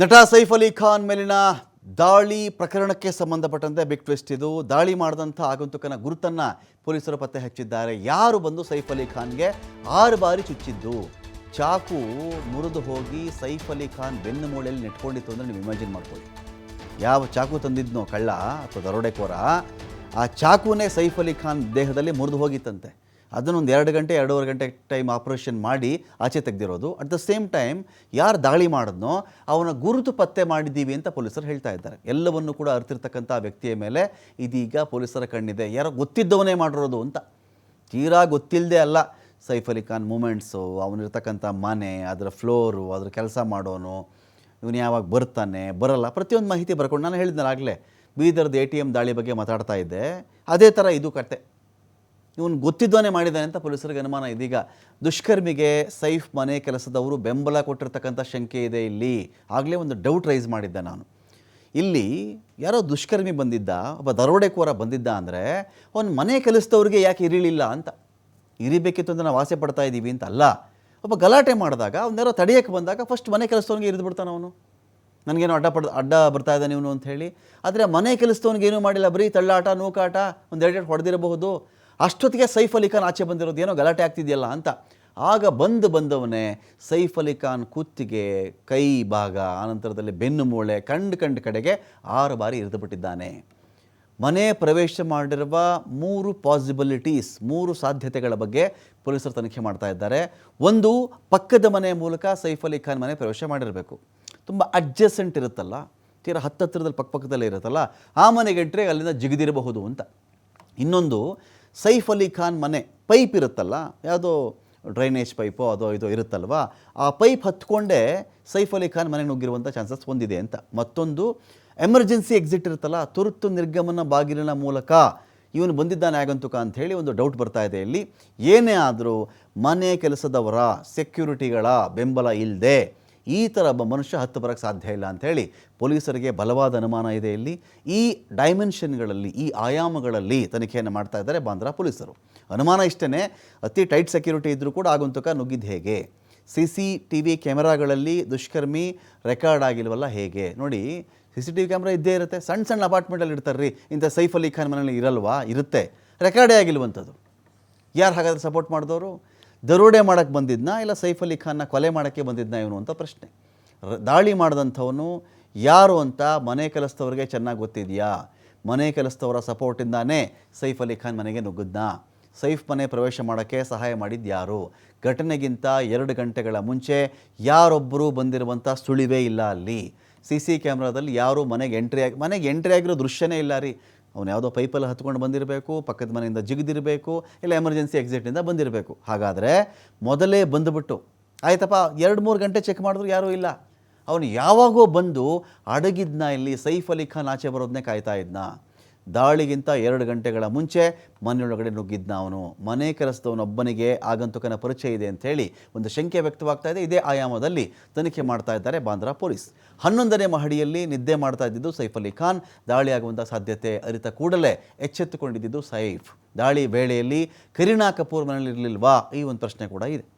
ನಟ ಸೈಫ್ ಅಲಿ ಖಾನ್ ಮೇಲಿನ ದಾಳಿ ಪ್ರಕರಣಕ್ಕೆ ಸಂಬಂಧಪಟ್ಟಂತೆ ಬಿಗ್ ಟ್ವಿಸ್ಟ್ ಇದು. ದಾಳಿ ಮಾಡಿದಂಥ ಆಗಂತುಕನ ಗುರುತನ್ನು ಪೊಲೀಸರು ಪತ್ತೆ ಹಚ್ಚಿದ್ದಾರೆ. ಯಾರು ಬಂದು ಸೈಫ್ ಅಲಿ ಖಾನ್ಗೆ ಆರು ಬಾರಿ ಚುಚ್ಚಿದ್ದು? ಚಾಕು ಮುರಿದು ಹೋಗಿ ಸೈಫ್ ಅಲಿ ಖಾನ್ ಬೆನ್ನು ಮೂಳೆಯಲ್ಲಿ ನೆಟ್ಕೊಂಡಿತ್ತು ಅಂದರೆ ನೀವು ಇಮ್ಯಾಜಿನ್ ಮಾಡ್ಕೊಳ್ಳಿ ಯಾವ ಚಾಕು ತಂದಿದ್ನೋ ಕಳ್ಳ ಅಥವಾ ದರೋಡೆಕೋರ, ಆ ಚಾಕುನೇ ಸೈಫ್ ಅಲಿ ಖಾನ್ ದೇಹದಲ್ಲಿ ಮುರಿದು ಹೋಗಿತ್ತಂತೆ. ಅದನ್ನೊಂದು ಎರಡು ಗಂಟೆ, ಎರಡೂವರೆ ಗಂಟೆ ಟೈಮ್ ಆಪ್ರೇಷನ್ ಮಾಡಿ ಆಚೆ ತೆಗೆದಿರೋದು. ಅಟ್ ದ ಸೇಮ್ ಟೈಮ್ ಯಾರು ದಾಳಿ ಮಾಡಿದ್ನೋ ಅವನ ಗುರುತು ಪತ್ತೆ ಮಾಡಿದ್ದೀವಿ ಅಂತ ಪೊಲೀಸರು ಹೇಳ್ತಾ ಇದ್ದಾರೆ. ಎಲ್ಲವನ್ನು ಕೂಡ ಅರ್ತಿರ್ತಕ್ಕಂಥ ವ್ಯಕ್ತಿಯ ಮೇಲೆ ಇದೀಗ ಪೊಲೀಸರ ಕಣ್ಣಿದೆ. ಯಾರೋ ಗೊತ್ತಿದ್ದವನೇ ಮಾಡಿರೋದು ಅಂತ. ತೀರಾ ಗೊತ್ತಿಲ್ಲದೆ ಅಲ್ಲ. ಸೈಫ್ ಅಲಿ ಖಾನ್ ಮೂಮೆಂಟ್ಸು, ಅವನಿರ್ತಕ್ಕಂಥ ಮನೆ, ಅದರ ಫ್ಲೋರು ಅದರ ಕೆಲಸ ಮಾಡೋನು, ಇವನು ಯಾವಾಗ ಬರ್ತಾನೆ, ಬರಲ್ಲ. ಪ್ರತಿಯೊಂದು ಮಾಹಿತಿ ಬರ್ಕೊಂಡು ನಾನು ಹೇಳಿದ್ನಲ್ಲ ಆಗಲೇ. ಬೀದರ್ದು ಎ ಟಿ ಎಂ ದಾಳಿ ಬಗ್ಗೆ ಮಾತಾಡ್ತಾ ಇದ್ದೆ. ಅದೇ ಥರ ಇದು ಕತೆ. ಇವನು ಗೊತ್ತಿದ್ದಾನೆ ಮಾಡಿದ್ದಾನೆ ಅಂತ ಪೊಲೀಸರಿಗೆ ಅನುಮಾನ ಇದೀಗ. ದುಷ್ಕರ್ಮಿಗೆ ಸೈಫ್ ಮನೆ ಕೆಲಸದವರು ಬೆಂಬಲ ಕೊಟ್ಟಿರ್ತಕ್ಕಂಥ ಶಂಕೆ ಇದೆ ಇಲ್ಲಿ. ಆಗಲೇ ಒಂದು ಡೌಟ್ ರೈಸ್ ಮಾಡಿದ್ದೆ ನಾನು. ಇಲ್ಲಿ ಯಾರೋ ದುಷ್ಕರ್ಮಿ ಬಂದಿದ್ದ, ಒಬ್ಬ ದರೋಡೆಕೋರ ಬಂದಿದ್ದ ಅಂದರೆ ಅವನ ಮನೆ ಕೆಲಸದವ್ರಿಗೆ ಯಾಕೆ ಇರಲಿಲ್ಲ ಅಂತ. ಇರಿಬೇಕಿತ್ತು ಅಂತ ನಾವು ಆಸೆ ಪಡ್ತಾ ಇದ್ದೀವಿ ಅಂತ ಅಲ್ಲ. ಒಬ್ಬ ಗಲಾಟೆ ಮಾಡಿದಾಗ ಅವನ್ನೆಲ್ಲ ತಡೆಯೋಕ್ಕೆ ಬಂದಾಗ ಫಸ್ಟ್ ಮನೆ ಕೆಲಸದವನಿಗೆ ಇರಿದು ಬಿಡ್ತಾನೆ ಅವನು. ನನಗೇನು ಅಡ್ಡ ಪಡ್, ಅಡ್ಡ ಬರ್ತಾ ಇದ್ದಾನೆ ಇವನು ಅಂತ ಹೇಳಿ. ಆದರೆ ಮನೆ ಕೆಲಸದವನಿಗೆ ಏನೂ ಮಾಡಿಲ್ಲ, ಬರೀ ತಳ್ಳಾಟ, ನೂಕಾಟ ಒಂದು ಎರಡು ಹೊಡೆದಿರಬಹುದು. ಅಷ್ಟೊತ್ತಿಗೆ ಸೈಫ್ ಅಲಿ ಖಾನ್ ಆಚೆ ಬಂದಿರೋದು ಏನೋ ಗಲಾಟೆ ಆಗ್ತಿದೆಯಲ್ಲ ಅಂತ. ಆಗ ಬಂದು ಬಂದವನೇ ಸೈಫ್ ಅಲಿ ಖಾನ್ ಕುತ್ತಿಗೆ ಕೈ ಭಾಗ ಆನಂತರದಲ್ಲಿ ಬೆನ್ನು ಮೂಳೆ, ಕಂಡು ಕಂಡು ಕಡೆಗೆ ಆರು ಬಾರಿ ಇರಿದುಬಿಟ್ಟಿದ್ದಾನೆ ಮನೆ ಪ್ರವೇಶ ಮಾಡಿರುವ ಮೂರು ಪಾಸಿಬಿಲಿಟೀಸ್, ಮೂರು ಸಾಧ್ಯತೆಗಳ ಬಗ್ಗೆ ಪೊಲೀಸರು ತನಿಖೆ ಮಾಡ್ತಾ ಇದ್ದಾರೆ. ಒಂದು, ಪಕ್ಕದ ಮನೆಯ ಮೂಲಕ ಸೈಫ್ ಅಲಿ ಖಾನ್ ಮನೆ ಪ್ರವೇಶ ಮಾಡಿರಬೇಕು. ತುಂಬ ಅಡ್ಜಸೆಂಟ್ ಇರುತ್ತಲ್ಲ, ತೀರಾ ಹತ್ತತ್ತಿರದಲ್ಲಿ ಪಕ್ಕಪಕ್ಕದಲ್ಲೇ ಇರುತ್ತಲ್ಲ, ಆ ಮನೆಗೆ ಎಂಟ್ರೆ ಅಲ್ಲಿಂದ ಜಿಗಿದಿರಬಹುದು ಅಂತ. ಇನ್ನೊಂದು ಸೈಫ್ ಅಲಿ ಖಾನ್ ಮನೆ ಪೈಪ್ ಇರುತ್ತಲ್ಲ, ಯಾವುದೋ ಡ್ರೈನೇಜ್ ಪೈಪೋ ಅದು ಇದು ಇರುತ್ತಲ್ವಾ, ಆ ಪೈಪ್ ಹತ್ಕೊಂಡೇ ಸೈಫ್ ಅಲಿ ಖಾನ್ ಮನೆ ನುಗ್ಗಿರುವಂಥ ಚಾನ್ಸಸ್ ಹೊಂದಿದೆ ಅಂತ. ಮತ್ತೊಂದು ಎಮರ್ಜೆನ್ಸಿ ಎಕ್ಸಿಟ್ ಇರುತ್ತಲ್ಲ ತುರ್ತು ನಿರ್ಗಮನ ಬಾಗಿಲಿನ ಮೂಲಕ ಇವನು ಬಂದಿದ್ದಾನೆ ಆಗಂತುಕ ಅಂತ ಹೇಳಿ ಒಂದು ಡೌಟ್ ಬರ್ತಾ ಇದೆ ಇಲ್ಲಿ. ಏನೇ ಆದರೂ ಮನೆ ಕೆಲಸದವರ ಸೆಕ್ಯೂರಿಟಿಗಳ ಬೆಂಬಲ ಇಲ್ಲದೆ ಈ ಥರ ಮನುಷ್ಯ ಹತ್ತು ಬರೋಕ್ಕೆ ಸಾಧ್ಯ ಇಲ್ಲ ಅಂಥೇಳಿ ಪೊಲೀಸರಿಗೆ ಬಲವಾದ ಅನುಮಾನ ಇದೆ ಇಲ್ಲಿ. ಈ ಡೈಮೆನ್ಷನ್ಗಳಲ್ಲಿ ಈ ಆಯಾಮಗಳಲ್ಲಿ ತನಿಖೆಯನ್ನು ಮಾಡ್ತಾ ಇದ್ದಾರೆ ಬಾಂದ್ರಾ ಪೊಲೀಸರು. ಅನುಮಾನ ಇಷ್ಟೇ ಅತಿ ಟೈಟ್ ಸೆಕ್ಯೂರಿಟಿ ಇದ್ದರೂ ಕೂಡ ಆಗುಂತಕ ನುಗ್ಗಿದ್ದು ಹೇಗೆ? ಸಿ ಸಿ ಟಿ ವಿ ಕ್ಯಾಮೆರಾಗಳಲ್ಲಿ ದುಷ್ಕರ್ಮಿ ರೆಕಾರ್ಡ್ ಆಗಿಲ್ವಲ್ಲ ಹೇಗೆ? ನೋಡಿ, C C T V camera ಇದ್ದೇ ಇರುತ್ತೆ. ಸಣ್ಣ ಸಣ್ಣ ಅಪಾರ್ಟ್ಮೆಂಟಲ್ಲಿ ಇರ್ತಾರೆ ರೀ ಇಂಥ ಸೈಫ್ ಅಲಿ ಖಾನ್ ಮನೆಯಲ್ಲಿ ಇರಲ್ವಾ? ಇರುತ್ತೆ. ರೆಕಾರ್ಡೇ ಆಗಿಲ್ವಂಥದ್ದು ಯಾರು ಹಾಗಾದ್ರೆ ಸಪೋರ್ಟ್ ಮಾಡಿದವರು? ದರೋಡೆ ಮಾಡೋಕ್ಕೆ ಬಂದಿದ್ನಾ ಇಲ್ಲ ಸೈಫ್ ಅಲಿ ಖಾನ್ನ ಕೊಲೆ ಮಾಡೋಕ್ಕೆ ಬಂದಿದ್ನಾ ಇವನು ಅಂತ ಪ್ರಶ್ನೆ. ದಾಳಿ ಮಾಡಿದಂಥವನು ಯಾರು ಅಂತ ಮನೆ ಕೆಲಸದವ್ರಿಗೆ ಚೆನ್ನಾಗಿ ಗೊತ್ತಿದೆಯಾ? ಮನೆ ಕೆಲಸದವರ ಸಪೋರ್ಟಿಂದಾನೇ ಸೈಫ್ ಅಲಿ ಖಾನ್ ಮನೆಗೆ ನುಗ್ಗಿದ್ನಾ? ಸೈಫ್ ಮನೆ ಪ್ರವೇಶ ಮಾಡೋಕ್ಕೆ ಸಹಾಯ ಮಾಡಿದ್ದು ಯಾರು? ಘಟನೆಗಿಂತ ಎರಡು ಗಂಟೆಗಳ ಮುಂಚೆ ಯಾರೊಬ್ಬರು ಬಂದಿರುವಂಥ ಸುಳಿವೇ ಇಲ್ಲ ಅಲ್ಲಿ. ಸಿ ಸಿ ಕ್ಯಾಮ್ರಾದಲ್ಲಿ ಯಾರು ಮನೆಗೆ ಎಂಟ್ರಿ ಆಗಿ, ಮನೆಗೆ ಎಂಟ್ರಿ ಆಗಿರೋ ದೃಶ್ಯನೇ ಇಲ್ಲ ರೀ. ಅವನು ಯಾವುದೋ ಪೈಪಲ್ಲಿ ಹತ್ಕೊಂಡು ಬಂದಿರಬೇಕು, ಪಕ್ಕದ ಮನೆಯಿಂದ ಜಿಗಿದಿರಬೇಕು, ಇಲ್ಲ ಎಮರ್ಜೆನ್ಸಿ ಎಕ್ಸಿಟಿಂದ ಬಂದಿರಬೇಕು. ಹಾಗಾದರೆ ಮೊದಲೇ ಬಂದುಬಿಟ್ಟು, ಆಯ್ತಪ್ಪ, ಎರಡು ಮೂರು ಗಂಟೆ ಚೆಕ್ ಮಾಡಿದ್ರು ಯಾರೂ ಇಲ್ಲ. ಅವನು ಯಾವಾಗೋ ಬಂದು ಅಡಗಿದ್ನ ಇಲ್ಲಿ, ಸೈಫ್ ಅಲಿ ಖಾನ್ ಆಚೆ ಬರೋದನ್ನೇ ಕಾಯ್ತಾ ಇದ್ನ. ದಾಳಿಗಿಂತ ಎರಡು ಗಂಟೆಗಳ ಮುಂಚೆ ಮನೆಯೊಳಗಡೆ ನುಗ್ಗಿದ್ನ ಅವನು. ಮನೆ ಕೆಲಸದವನೊಬ್ಬನಿಗೆ ಆಗಂತುಕನ ಪರಿಚಯ ಇದೆ ಅಂಥೇಳಿ ಒಂದು ಶಂಕೆ ವ್ಯಕ್ತವಾಗ್ತಾ ಇದೆ. ಇದೇ ಆಯಾಮದಲ್ಲಿ ತನಿಖೆ ಮಾಡ್ತಾ ಇದ್ದಾರೆ ಬಾಂದ್ರಾ ಪೊಲೀಸ್. ಹನ್ನೊಂದನೇ ಮಹಡಿಯಲ್ಲಿ ನಿದ್ದೆ ಮಾಡ್ತಾ ಇದ್ದಿದ್ದು ಸೈಫ್ ಅಲಿ ಖಾನ್. ದಾಳಿಯಾಗುವಂಥ ಸಾಧ್ಯತೆ ಅರಿತ ಕೂಡಲೇ ಎಚ್ಚೆತ್ತುಕೊಂಡಿದ್ದು ಸೈಫ್. ದಾಳಿ ವೇಳೆಯಲ್ಲಿ ಕರೀನಾ ಕಪೂರ್ ಮನೆಯಲ್ಲಿರಲಿಲ್ವಾ ಈ ಒಂದು ಪ್ರಶ್ನೆ ಕೂಡ ಇದೆ.